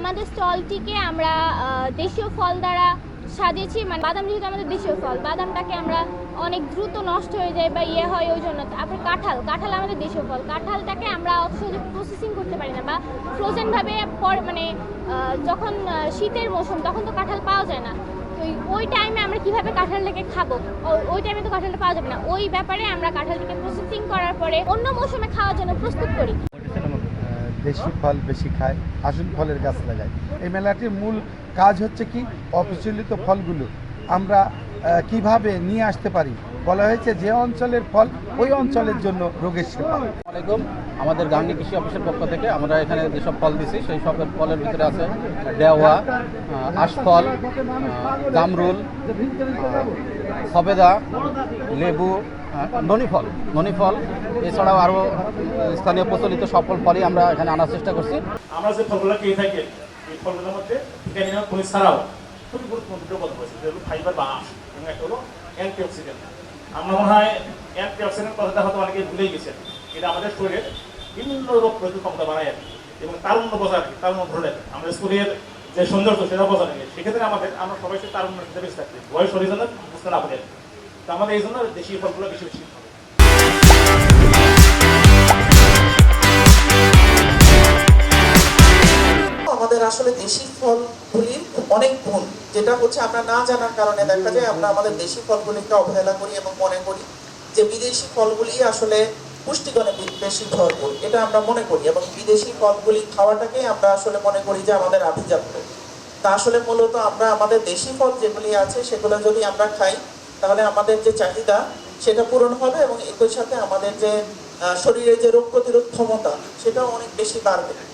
আমাদের স্টলটিকে আমরা দেশীয় ফল দ্বারা সাজিয়েছি। মানে বাদাম যেহেতু আমাদের দেশীয় ফল, বাদামটাকে আমরা অনেক দ্রুত নষ্ট হয়ে যায় বা ইয়ে হয় ওই জন্য। তারপর কাঁঠাল কাঁঠাল আমাদের দেশীয় ফল। কাঁঠালটাকে আমরা অত প্রসেসিং করতে পারি না বা ফ্রোজেনভাবে পরে মানে যখন শীতের মৌসুম, তখন তো কাঁঠাল পাওয়া যায় না। তো ওই- ওই টাইমে আমরা কীভাবে কাঁঠালটাকে খাব? ওই টাইমে তো কাঁঠালটা পাওয়া যাবে না। ওই ব্যাপারে আমরা কাঁঠালটাকে প্রসেসিং করার পরে অন্য মৌসুমে খাওয়ার জন্য প্রস্তুত করি। দেশি ফল বেশি খায় আসল ফলের গাছ লাগায়। এই মেলাটির মূল কাজ হচ্ছে কি? অপ্রচলিত ফলগুলো আমরা কীভাবে নিয়ে আসতে পারি? বলা হয়েছে যে অঞ্চলের ফল ওই অঞ্চলের জন্য রোগের সেবা। আমাদের গাঙ্গি কৃষি অফিসের পক্ষ থেকে আমরা এখানে যেসব ফল দিছি সেই সব ফলের ভিতরে আছে দেওয়া আহ, আশফল আহ, জামরুল সবেদা লেবু ননিফল ননিফল, এছাড়াও আরও স্থানীয় প্রচলিত সকল ফলই আমরা এখানে আনার চেষ্টা করছি আমরা যে ফলগুলো খেয়ে থাকি, এই ফলগুলোর মধ্যে ভিটামিন খনিজ ছাড়াও খুবই গুরুত্বপূর্ণ দুটো রয়েছে, যেগুলো ফাইবার বা আঁশ, এবং একটা হলো অ্যান্টিঅক্সিডেন্ট আমরা মনে হয় অ্যান্টিঅক্সিডেন্ট কথাটা হয়তো অনেকে ভুলেই গেছেন, এটা আমাদের শরীরের বিভিন্ন রোগ প্রতিরোধ ক্ষমতা বাড়ায়। এবং তারুণ্য বজায় রাখে, তারুণ্য ধরে রাখে আমাদের শরীরের যে সৌন্দর্য সেটা বজায় রাখে সেক্ষেত্রে আমাদের, আমরা সবাই সে ক্ষেত্রে বেশি থাকতে বয়স শরীর বুঝতে না পারে। আমাদের এই জন্য দেশীয় ফলগুলো বেশি বেশি আমাদের আসলে দেশি ফলগুলির অনেক গুণ, যেটা হচ্ছে আমরা না জানার কারণে দেখা যায় আমরা আমাদের দেশি ফলগুলিকে অবহেলা করি এবং মনে করি যে বিদেশি ফলগুলি আসলে পুষ্টিগুণে বেশি ভরপুর, এটা আমরা মনে করি এবং বিদেশি ফলগুলি খাওয়াটাকে আমরা আসলে মনে করি যে আমাদের আভিজাত্য। তা আসলে মূলত আমরা আমাদের দেশি ফল যেগুলি আছে সেগুলো যদি আমরা খাই তাহলে আমাদের যে চাহিদা, সেটা পূরণ হবে এবং একই সাথে আমাদের যে শরীরে যে রোগ প্রতিরোধ ক্ষমতা, সেটাও অনেক বেশি বাড়বে।